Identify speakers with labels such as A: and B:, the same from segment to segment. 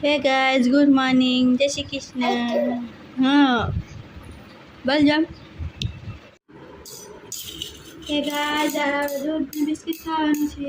A: Hey guys good morning જય શ્રી કૃષ્ણ હા બસ જમ હે ગાઈઝ દૂધ બિસ્કિટ ખાવાનું છે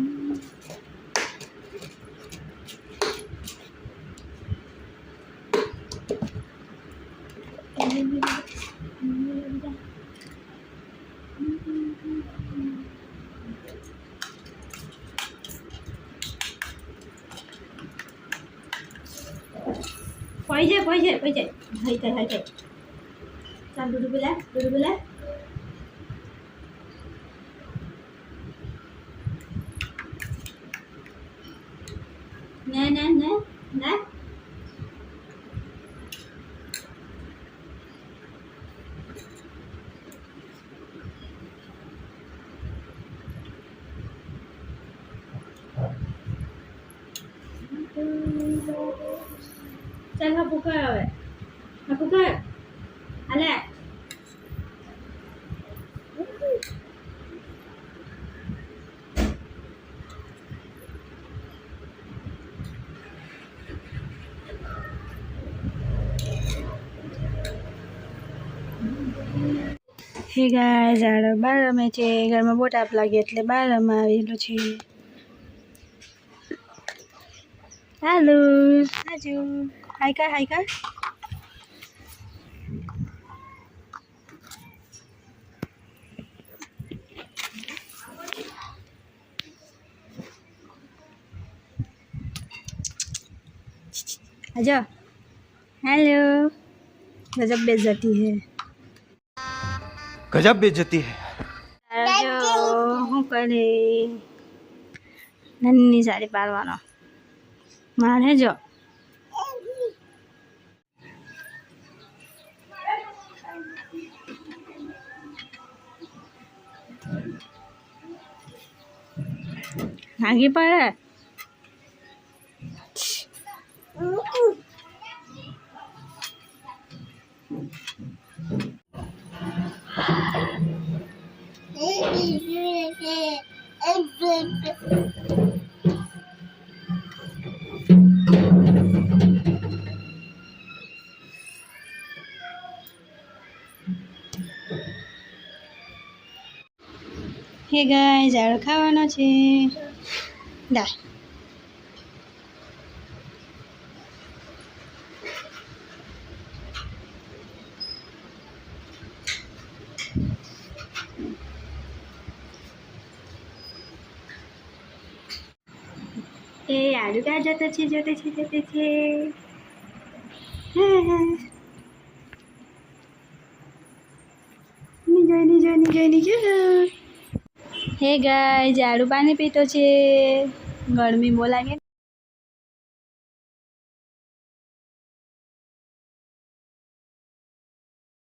A: હા હા পড়ে যায় পড়ে যায় পড়ে যায় হাই যায় হাই যায় চাল দুটো বেলা দুটো বেলা না না না না ચાલ હા પુકાર હવે હા પુકાર. હાલે. હે ગાય ઝાડ બાર રમે છે. ઘરમાં બહુ આપ લાગે એટલે બાર રમવા આવેલું છે. હાલો. હાજુ. हाई कर हाई कर आजा। हेलो गजब बेइज्जती है।
B: गजब बेइज्जती है।
A: कले नन्नी सारी पार वाला मारे जो? ভাঙি পারে হে গাইজ আর খাওয়ানো আছে। દા એ આડુ ક્યાં જતો છે જતો છે જતો છે હા હા નીચે નીચે નીચે નીચે હે ગાય ઝાડુ પાણી પીતો છે गर्मी बोलांगे